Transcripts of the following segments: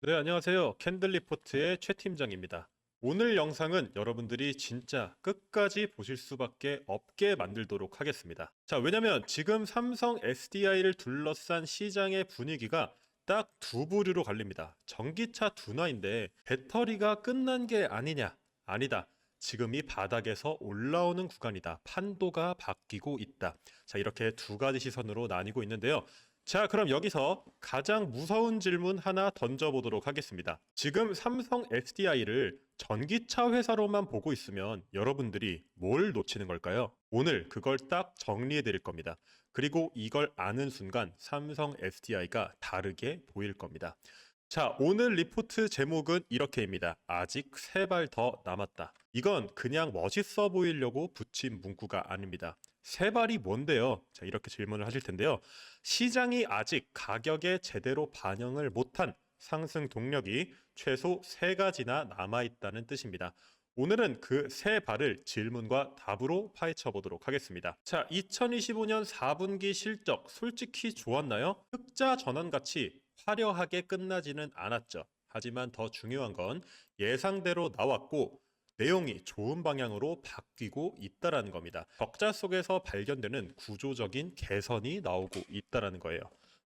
네, 안녕하세요. 캔들리포트의 최 팀장입니다. 오늘 영상은 여러분들이 진짜 끝까지 보실 수밖에 없게 만들도록 하겠습니다. 자, 왜냐면 지금 삼성 SDI를 둘러싼 시장의 분위기가 딱 두 부류로 갈립니다. 전기차 둔화인데 배터리가 끝난 게 아니냐? 아니다. 지금 이 바닥에서 올라오는 구간이다. 판도가 바뀌고 있다. 자, 이렇게 두 가지 시선으로 나뉘고 있는데요. 자, 그럼 여기서 가장 무서운 질문 하나 던져보도록 하겠습니다. 지금 삼성 SDI를 전기차 회사로만 보고 있으면 여러분들이 뭘 놓치는 걸까요? 오늘 그걸 딱 정리해 드릴 겁니다. 그리고 이걸 아는 순간 삼성 SDI가 다르게 보일 겁니다. 자, 오늘 리포트 제목은 이렇게입니다. 아직 세 발 더 남았다. 이건 그냥 멋있어 보이려고 붙인 문구가 아닙니다. 세 발이 뭔데요? 자, 이렇게 질문을 하실 텐데요. 시장이 아직 가격에 제대로 반영을 못한 상승 동력이 최소 세 가지나 남아 있다는 뜻입니다. 오늘은 그 세 발을 질문과 답으로 파헤쳐 보도록 하겠습니다. 자, 2025년 4분기 실적 솔직히 좋았나요? 흑자 전환 같이 화려하게 끝나지는 않았죠. 하지만 더 중요한 건 예상대로 나왔고 내용이 좋은 방향으로 바뀌고 있다라는 겁니다. 적자 속에서 발견되는 구조적인 개선이 나오고 있다라는 거예요.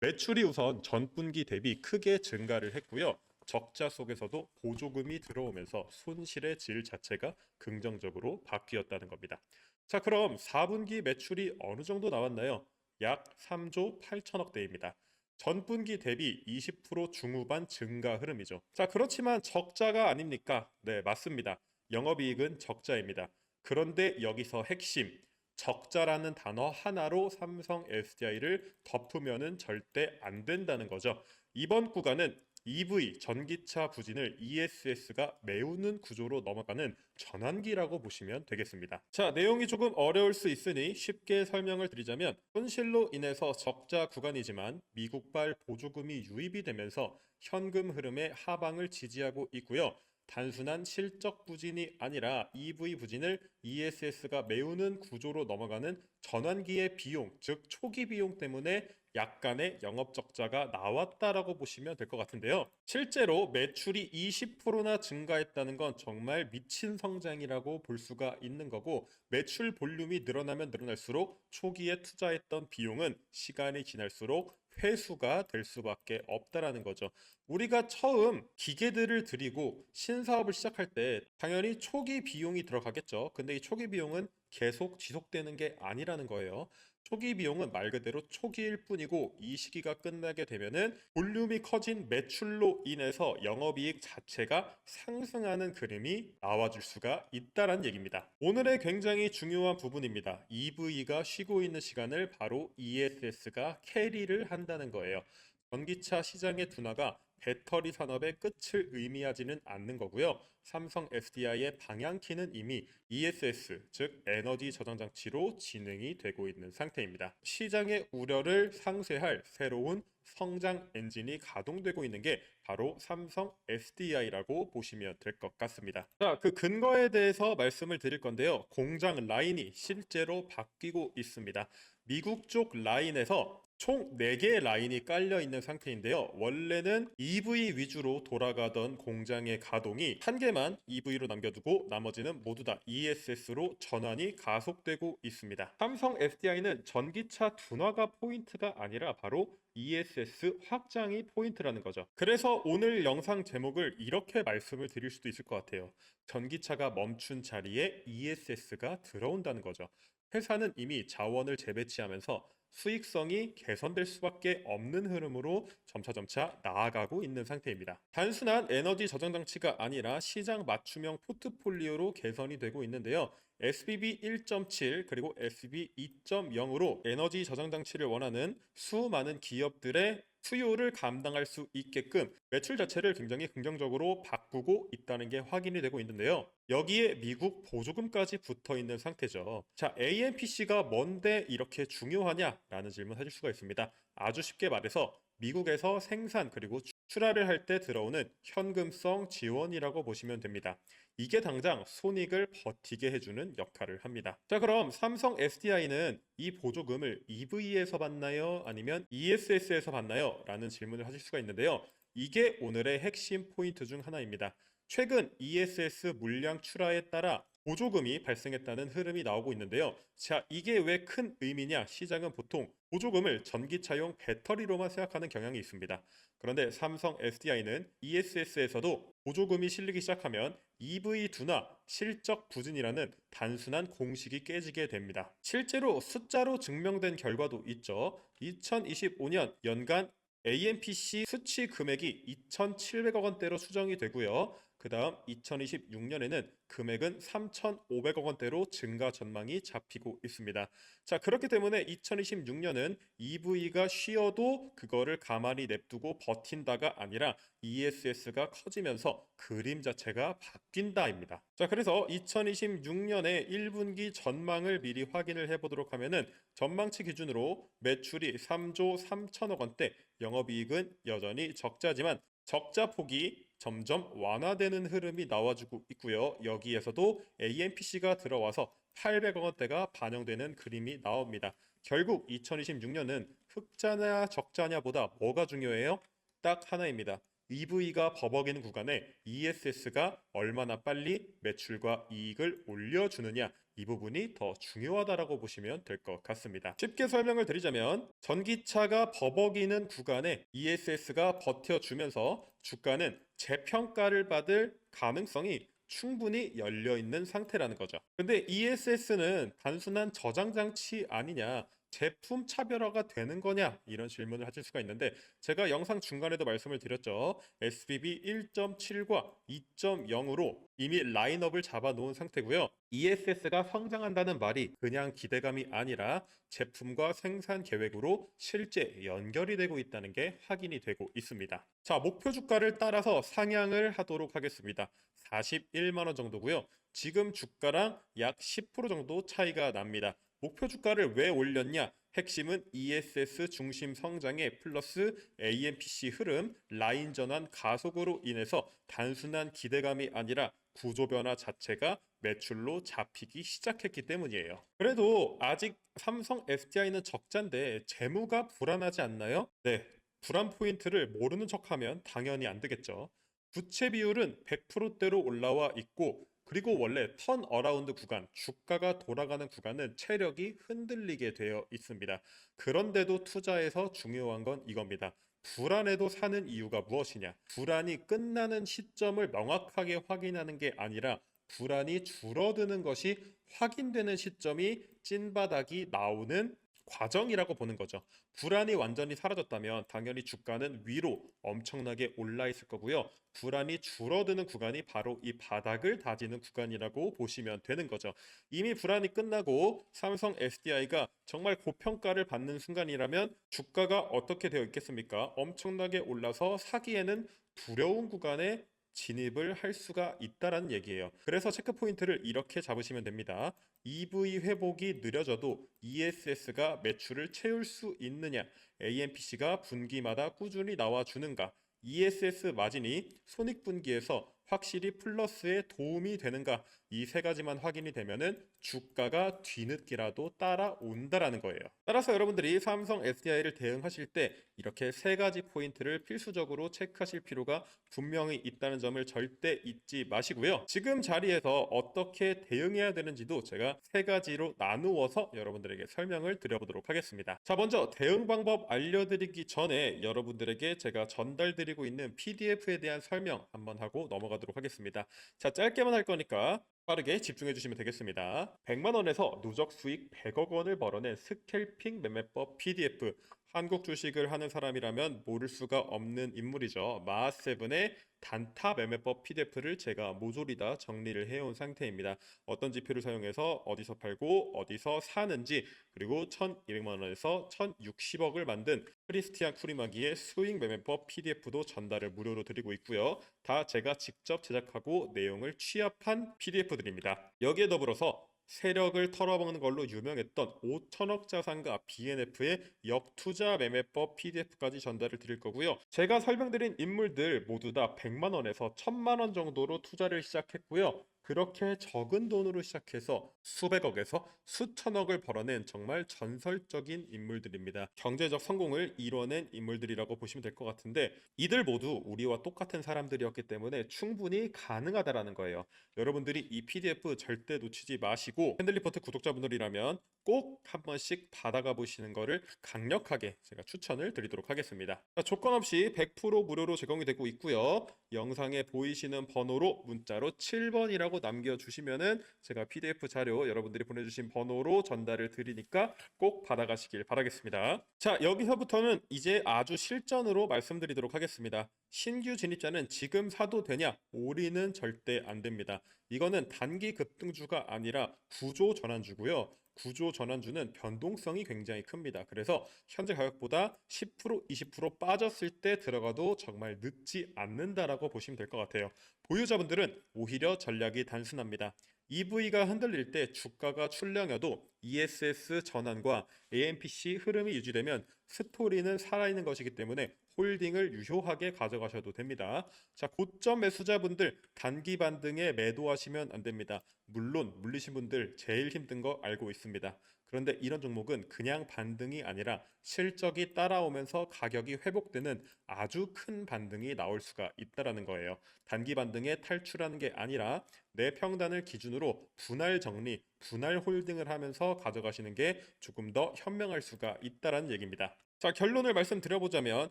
매출이 우선 전분기 대비 크게 증가를 했고요. 적자 속에서도 보조금이 들어오면서 손실의 질 자체가 긍정적으로 바뀌었다는 겁니다. 자, 그럼 4분기 매출이 어느 정도 나왔나요? 약 3조 8천억 대입니다. 전분기 대비 20% 중후반 증가 흐름이죠. 자, 그렇지만 적자가 아닙니까? 네, 맞습니다. 영업이익은 적자입니다. 그런데 여기서 핵심 적자라는 단어 하나로 삼성 SDI를 덮으면은 절대 안 된다는 거죠. 이번 구간은 EV 전기차 부진을 ESS가 메우는 구조로 넘어가는 전환기라고 보시면 되겠습니다. 자, 내용이 조금 어려울 수 있으니 쉽게 설명을 드리자면 손실로 인해서 적자 구간이지만 미국발 보조금이 유입이 되면서 현금 흐름의 하방을 지지하고 있고요. 단순한 실적 부진이 아니라 EV 부진을 ESS가 메우는 구조로 넘어가는 전환기의 비용, 즉 초기 비용 때문에 약간의 영업 적자가 나왔다라고 보시면 될 것 같은데요. 실제로 매출이 20%나 증가했다는 건 정말 미친 성장이라고 볼 수가 있는 거고 매출 볼륨이 늘어나면 늘어날수록 초기에 투자했던 비용은 시간이 지날수록 회수가 될 수밖에 없다라는 거죠. 우리가 처음 기계들을 들이고 신사업을 시작할 때 당연히 초기 비용이 들어가겠죠. 근데 이 초기 비용은 계속 지속되는 게 아니라는 거예요. 초기 비용은 말 그대로 초기일 뿐이고 이 시기가 끝나게 되면은 볼륨이 커진 매출로 인해서 영업이익 자체가 상승하는 그림이 나와줄 수가 있다란 얘기입니다. 오늘의 굉장히 중요한 부분입니다. EV가 쉬고 있는 시간을 바로 ESS가 캐리를 한다는 거예요. 전기차 시장의 둔화가 배터리 산업의 끝을 의미하지는 않는 거고요. 삼성 SDI의 방향키는 이미 ESS, 즉 에너지 저장 장치로 진행이 되고 있는 상태입니다. 시장의 우려를 상쇄할 새로운 성장 엔진이 가동되고 있는 게 바로 삼성 SDI라고 보시면 될 것 같습니다. 자, 그 근거에 대해서 말씀을 드릴 건데요. 공장 라인이 실제로 바뀌고 있습니다. 미국 쪽 라인에서 총 4개의 라인이 깔려 있는 상태인데요. 원래는 EV 위주로 돌아가던 공장의 가동이 한 개만 EV로 남겨두고 나머지는 모두 다 ESS로 전환이 가속되고 있습니다. 삼성 SDI는 전기차 둔화가 포인트가 아니라 바로 ESS 확장이 포인트라는 거죠. 그래서 오늘 영상 제목을 이렇게 말씀을 드릴 수도 있을 것 같아요. 전기차가 멈춘 자리에 ESS가 들어온다는 거죠. 회사는 이미 자원을 재배치하면서 수익성이 개선될 수밖에 없는 흐름으로 점차점차 나아가고 있는 상태입니다. 단순한 에너지 저장 장치가 아니라 시장 맞춤형 포트폴리오로 개선이 되고 있는데요. SBB 1.7 그리고 SBB 2.0으로 에너지 저장 장치를 원하는 수많은 기업들의 수요를 감당할 수 있게끔 매출 자체를 굉장히 긍정적으로 바꾸고 있다는 게 확인이 되고 있는데요. 여기에 미국 보조금까지 붙어 있는 상태죠. 자, AMPC가 뭔데 이렇게 중요하냐라는 질문 하실 수가 있습니다. 아주 쉽게 말해서 미국에서 생산 그리고 출하를 할 때 들어오는 현금성 지원이라고 보시면 됩니다. 이게 당장 손익을 버티게 해주는 역할을 합니다. 자, 그럼 삼성 SDI는 이 보조금을 EV에서 받나요? 아니면 ESS에서 받나요? 라는 질문을 하실 수가 있는데요. 이게 오늘의 핵심 포인트 중 하나입니다. 최근 ESS 물량 출하에 따라 보조금이 발생했다는 흐름이 나오고 있는데요. 자, 이게 왜 큰 의미냐? 시장은 보통 보조금을 전기차용 배터리로만 생각하는 경향이 있습니다. 그런데 삼성 SDI는 ESS에서도 보조금이 실리기 시작하면 EV2나 실적 부진이라는 단순한 공식이 깨지게 됩니다. 실제로 숫자로 증명된 결과도 있죠. 2025년 연간 AMPC 수치 금액이 2,700억 원대로 수정이 되고요. 그 다음 2026년에는 금액은 3,500억 원대로 증가 전망이 잡히고 있습니다. 자, 그렇기 때문에 2026년은 EV가 쉬어도 그거를 가만히 냅두고 버틴다가 아니라 ESS가 커지면서 그림 자체가 바뀐다입니다. 자, 그래서 2026년에 1분기 전망을 미리 확인을 해보도록 하면은 전망치 기준으로 매출이 3조 3천억 원대, 영업이익은 여전히 적자지만 적자 폭이 점점 완화되는 흐름이 나와주고 있고요. 여기에서도 AMPC가 들어와서 800억 원대가 반영되는 그림이 나옵니다. 결국 2026년은 흑자냐 적자냐보다 뭐가 중요해요? 딱 하나입니다. EV가 버벅이는 구간에 ESS가 얼마나 빨리 매출과 이익을 올려주느냐 이 부분이 더 중요하다라고 보시면 될 것 같습니다. 쉽게 설명을 드리자면 전기차가 버벅이는 구간에 ESS가 버텨주면서 주가는 재평가를 받을 가능성이 충분히 열려 있는 상태라는 거죠. 근데 ESS는 단순한 저장 장치 아니냐? 제품 차별화가 되는 거냐? 이런 질문을 하실 수가 있는데 제가 영상 중간에도 말씀을 드렸죠. SBB 1.7과 2.0으로 이미 라인업을 잡아 놓은 상태고요. ESS가 성장한다는 말이 그냥 기대감이 아니라 제품과 생산 계획으로 실제 연결이 되고 있다는 게 확인이 되고 있습니다. 자, 목표 주가를 따라서 상향을 하도록 하겠습니다. 41만 원 정도고요. 지금 주가랑 약 10% 정도 차이가 납니다. 목표 주가를 왜 올렸냐? 핵심은 ESS 중심 성장에 플러스 AMPC 흐름, 라인 전환 가속으로 인해서 단순한 기대감이 아니라 구조 변화 자체가 매출로 잡히기 시작했기 때문이에요. 그래도 아직 삼성 SDI는 적자인데 재무가 불안하지 않나요? 네. 불안 포인트를 모르는 척하면 당연히 안 되겠죠. 부채 비율은 100%대로 올라와 있고 그리고 원래 턴 어라운드 구간, 주가가 돌아가는 구간은 체력이 흔들리게 되어 있습니다. 그런데도 투자에서 중요한 건 이겁니다. 불안해도 사는 이유가 무엇이냐? 불안이 끝나는 시점을 명확하게 확인하는 게 아니라 불안이 줄어드는 것이 확인되는 시점이 찐바닥이 나오는 과정이라고 보는 거죠. 불안이 완전히 사라졌다면 당연히 주가는 위로 엄청나게 올라 있을 거고요. 불안이 줄어드는 구간이 바로 이 바닥을 다지는 구간이라고 보시면 되는 거죠. 이미 불안이 끝나고 삼성 SDI가 정말 고평가를 받는 순간이라면 주가가 어떻게 되어 있겠습니까? 엄청나게 올라서 사기에는 두려운 구간에 진입을 할 수가 있다라는 얘기예요. 그래서 체크 포인트를 이렇게 잡으시면 됩니다. EV 회복이 느려져도 ESS가 매출을 채울 수 있느냐, AMPC가 분기마다 꾸준히 나와주는가, ESS 마진이 손익분기에서 확실히 플러스에 도움이 되는가 이 세 가지만 확인이 되면은 주가가 뒤늦게라도 따라온다라는 거예요. 따라서 여러분들이 삼성 SDI를 대응하실 때 이렇게 세 가지 포인트를 필수적으로 체크하실 필요가 분명히 있다는 점을 절대 잊지 마시고요. 지금 자리에서 어떻게 대응해야 되는지도 제가 세 가지로 나누어서 여러분들에게 설명을 드려보도록 하겠습니다. 자, 먼저 대응 방법 알려드리기 전에 여러분들에게 제가 전달드리고 있는 PDF에 대한 설명 한번 하고 넘어가도록 하겠습니다. 자, 짧게만 할 거니까 빠르게 집중해 주시면 되겠습니다. 100만 원에서 누적 수익 100억 원을 벌어낸 스캘핑 매매법 PDF. 한국 주식을 하는 사람이라면 모를 수가 없는 인물이죠. 마세븐의 단타 매매법 PDF를 제가 모조리 다 정리를 해온 상태입니다. 어떤 지표를 사용해서 어디서 팔고 어디서 사는지 그리고 1,200만 원에서 1,060억을 만든 크리스티안 쿠리마기의 수익 매매법 PDF도 전달을 무료로 드리고 있고요. 다 제가 직접 제작하고 내용을 취합한 PDF 들입니다. 여기에 더불어서 세력을 털어먹는 걸로 유명했던 5천억 자산가 BNF의 역투자 매매법 PDF까지 전달을 드릴 거고요. 제가 설명드린 인물들 모두 다 100만 원에서 1000만 원 정도로 투자를 시작했고요. 그렇게 적은 돈으로 시작해서 수백억에서 수천억을 벌어낸 정말 전설적인 인물들입니다. 경제적 성공을 이뤄낸 인물들이라고 보시면 될 것 같은데 이들 모두 우리와 똑같은 사람들이었기 때문에 충분히 가능하다라는 거예요. 여러분들이 이 PDF 절대 놓치지 마시고 핸들리포트 구독자분들이라면 꼭 한 번씩 받아가 보시는 거를 강력하게 제가 추천을 드리도록 하겠습니다. 자, 조건 없이 100% 무료로 제공이 되고 있고요. 영상에 보이시는 번호로 문자로 7번이라고 남겨주시면은 제가 PDF 자료 여러분들이 보내주신 번호로 전달을 드리니까 꼭 받아가시길 바라겠습니다. 자, 여기서부터는 이제 아주 실전으로 말씀드리도록 하겠습니다. 신규 진입자는 지금 사도 되냐? 올인은 절대 안 됩니다. 이거는 단기 급등주가 아니라 구조 전환주고요. 구조 전환주는 변동성이 굉장히 큽니다. 그래서 현재 가격보다 10% 20% 빠졌을 때 들어가도 정말 늦지 않는다라고 보시면 될 것 같아요. 보유자분들은 오히려 전략이 단순합니다. EV가 흔들릴 때 주가가 출렁여도 ESS 전환과 AMPC 흐름이 유지되면 스토리는 살아있는 것이기 때문에 홀딩을 유효하게 가져가셔도 됩니다. 자, 고점 매수자분들 단기 반등에 매도하시면 안 됩니다. 물론 물리신 분들 제일 힘든 거 알고 있습니다. 그런데 이런 종목은 그냥 반등이 아니라 실적이 따라오면서 가격이 회복되는 아주 큰 반등이 나올 수가 있다라는 거예요. 단기 반등에 탈출하는 게 아니라 내 평단을 기준으로 분할 정리, 분할 홀딩을 하면서 가져가시는 게 조금 더 현명할 수가 있다라는 얘기입니다. 자, 결론을 말씀드려보자면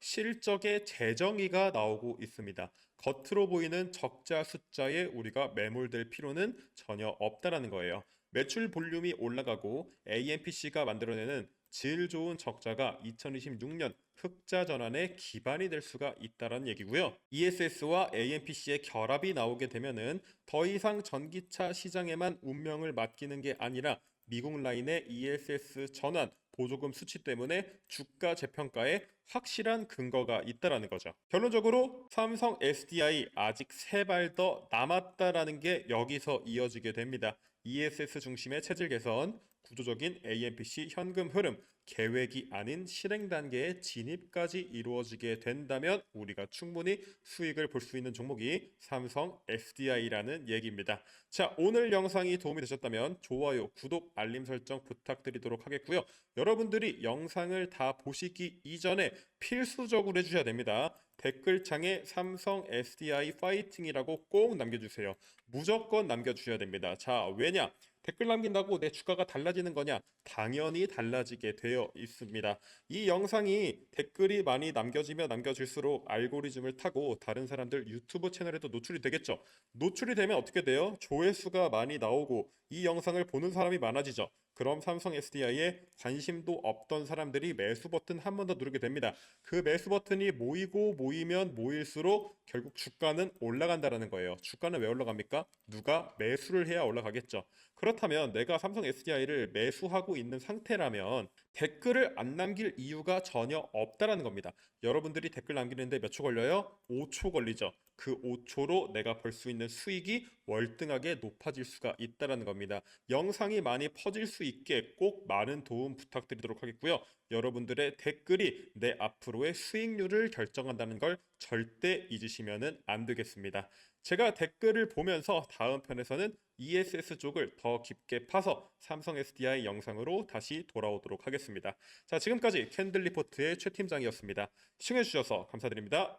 실적의 재정의가 나오고 있습니다. 겉으로 보이는 적자 숫자에 우리가 매몰될 필요는 전혀 없다라는 거예요. 매출 볼륨이 올라가고 AMPC가 만들어내는 질 좋은 적자가 2026년 흑자 전환의 기반이 될 수가 있다는 얘기고요. ESS와 AMPC의 결합이 나오게 되면은 더 이상 전기차 시장에만 운명을 맡기는 게 아니라 미국 라인의 ESS 전환 보조금 수치 때문에 주가 재평가에 확실한 근거가 있다라는 거죠. 결론적으로 삼성 SDI 아직 세 발 더 남았다라는 게 여기서 이어지게 됩니다. ESS 중심의 체질 개선, 구조적인 AMPC 현금 흐름, 계획이 아닌 실행 단계의 진입까지 이루어지게 된다면 우리가 충분히 수익을 볼 수 있는 종목이 삼성 SDI라는 얘기입니다. 자, 오늘 영상이 도움이 되셨다면 좋아요, 구독, 알림 설정 부탁드리도록 하겠고요. 여러분들이 영상을 다 보시기 이전에 필수적으로 해주셔야 됩니다. 댓글창에 삼성 SDI 파이팅이라고 꼭 남겨주세요. 무조건 남겨주셔야 됩니다. 자, 왜냐? 댓글 남긴다고 내 주가가 달라지는 거냐? 당연히 달라지게 되어 있습니다. 이 영상이 댓글이 많이 남겨지면 남겨질수록 알고리즘을 타고 다른 사람들 유튜브 채널에도 노출이 되겠죠. 노출이 되면 어떻게 돼요? 조회수가 많이 나오고 이 영상을 보는 사람이 많아지죠. 그럼 삼성 SDI에 관심도 없던 사람들이 매수 버튼 한 번 더 누르게 됩니다. 그 매수 버튼이 모이고 모이면 모일수록 결국 주가는 올라간다라는 거예요. 주가는 왜 올라갑니까? 누가 매수를 해야 올라가겠죠. 그렇다면 내가 삼성 SDI를 매수하고 있는 상태라면 댓글을 안 남길 이유가 전혀 없다라는 겁니다. 여러분들이 댓글 남기는데 몇 초 걸려요? 5초 걸리죠. 그 5초로 내가 벌 수 있는 수익이 월등하게 높아질 수가 있다라는 겁니다. 영상이 많이 퍼질 수 있게 꼭 많은 도움 부탁드리도록 하겠고요. 여러분들의 댓글이 내 앞으로의 수익률을 결정한다는 걸 절대 잊으시면 안 되겠습니다. 제가 댓글을 보면서 다음 편에서는 ESS 쪽을 더 깊게 파서 삼성 SDI 영상으로 다시 돌아오도록 하겠습니다. 자, 지금까지 캔들 리포트의 최 팀장이었습니다. 시청해주셔서 감사드립니다.